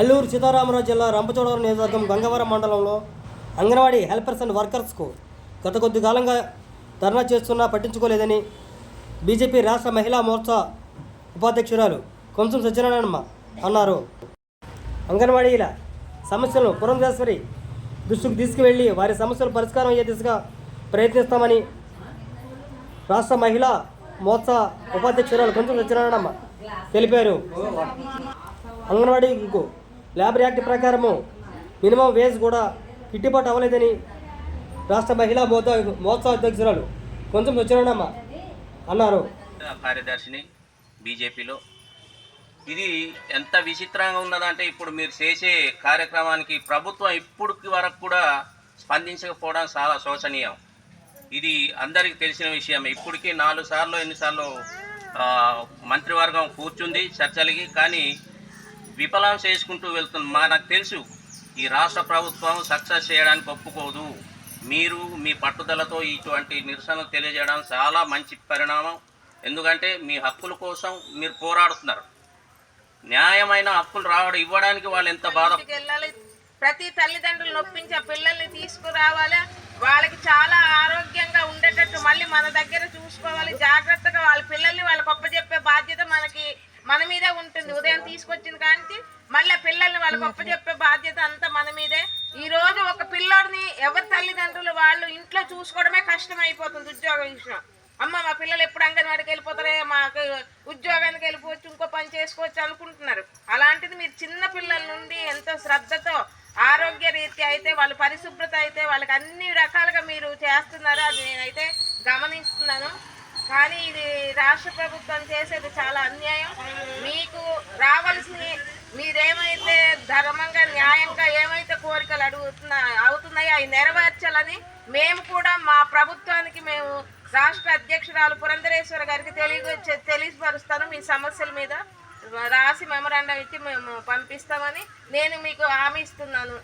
సీతారామరాజు జిల్లా రంపచోడవరం నియోజకవర్గం గంగవరం మండలంలో అంగన్వాడీ హెల్పర్స్ అండ్ వర్కర్స్కు గత కొద్ది కాలంగా ధర్నా చేస్తున్నా పట్టించుకోలేదని బీజేపీ రాష్ట్ర మహిళా మోర్చా ఉపాధ్యక్షురాలు కొంచెం సత్యనారాయణమ్మ అన్నారు. అంగన్వాడీల సమస్యలను పురంధేశ్వరి దృష్టికి తీసుకువెళ్ళి వారి సమస్యలు పరిష్కారం అయ్యే దిశగా ప్రయత్నిస్తామని రాష్ట్ర మహిళా మోర్చా ఉపాధ్యక్షురాలు కొంచెం సత్యనారాయణమ్మ తెలిపారు. అంగన్వాడీకు లేబర్ యాక్ట్ ప్రకారము మినిమం వేజ్ కూడా గిట్టుబాటు అవ్వలేదని రాష్ట్ర మహిళా మోర్చా మోర్చా అధ్యక్షురాలు కొంచెం సత్యనారాయణమ్మ అన్నారు. కార్యదర్శిని బీజేపీలో. ఇది ఎంత విచిత్రంగా ఉన్నదంటే ఇప్పుడు మీరు చేసే కార్యక్రమానికి ప్రభుత్వం ఇప్పటికి వరకు కూడా స్పందించకపోవడం చాలా శోచనీయం. ఇది అందరికీ తెలిసిన విషయం. ఇప్పటికీ నాలుగు సార్లు ఎన్నిసార్లు మంత్రివర్గం కూర్చుంది చర్చలకి కానీ విఫలం చేసుకుంటూ వెళ్తుంది. మా నాకు తెలుసు ఈ రాష్ట్ర ప్రభుత్వం సక్సెస్ చేయడానికి ఒప్పుకోదు. మీరు మీ పట్టుదలతో ఇటువంటి నిరసన తెలియజేయడం చాలా మంచి పరిణామం. ఎందుకంటే మీ హక్కుల కోసం మీరు పోరాడుతున్నారు. న్యాయమైన హక్కులు రావడం ఇవ్వడానికి వాళ్ళు ఎంత బాధ ప్రతి తల్లిదండ్రులు నొప్పించి ఆ పిల్లల్ని తీసుకురావాలి. వాళ్ళకి చాలా ఆరోగ్యంగా ఉండేటట్టు మళ్ళీ మన దగ్గర చూసుకోవాలి. జాగ్రత్తగా వాళ్ళ పిల్లల్ని వాళ్ళకి ఒప్పచెప్పే బాధ్యత మనకి మన మీదే ఉంటుంది. ఉదయం తీసుకొచ్చి కానీ మళ్ళీ పిల్లల్ని వాళ్ళకి ఒప్పచెప్పే బాధ్యత అంతా మన మీదే. ఈ రోజు ఒక పిల్లోడిని ఎవరి తల్లిదండ్రులు వాళ్ళు ఇంట్లో చూసుకోవడమే కష్టం అయిపోతుంది ఉద్యోగం విషయం. అమ్మ మా పిల్లలు ఎప్పుడు అంగన్వాడికి వెళ్ళిపోతారే? మాకు ఉద్యోగానికి వెళ్ళిపోవచ్చు ఇంకో పని చేసుకోవచ్చు అనుకుంటున్నారు. అలాంటిది మీరు చిన్న పిల్లల నుండి ఎంతో శ్రద్ధతో ఆరోగ్య రీత్యా అయితే వాళ్ళ పరిశుభ్రత అయితే వాళ్ళకి అన్ని రకాలుగా మీరు చేస్తున్నారు అది నేనైతే గమనిస్తున్నాను. కానీ ఇది రాష్ట్ర ప్రభుత్వం చేసేది చాలా అన్యాయం. మీకు రావాల్సిన మీరేమైతే ధర్మంగా న్యాయంగా ఏమైతే కోరికలు అడుగుతున్నా అవుతున్నాయో అవి నెరవేర్చాలని మేము కూడా మా ప్రభుత్వానికి మేము రాష్ట్ర అధ్యక్షురాలు పురంధరేశ్వర గారికి తెలియ తెలియపరుస్తాను మీ సమస్యల మీద. రాసి మెమరాండం ఇచ్చి మేము పంపిస్తామని నేను మీకు హామీ ఇస్తున్నాను.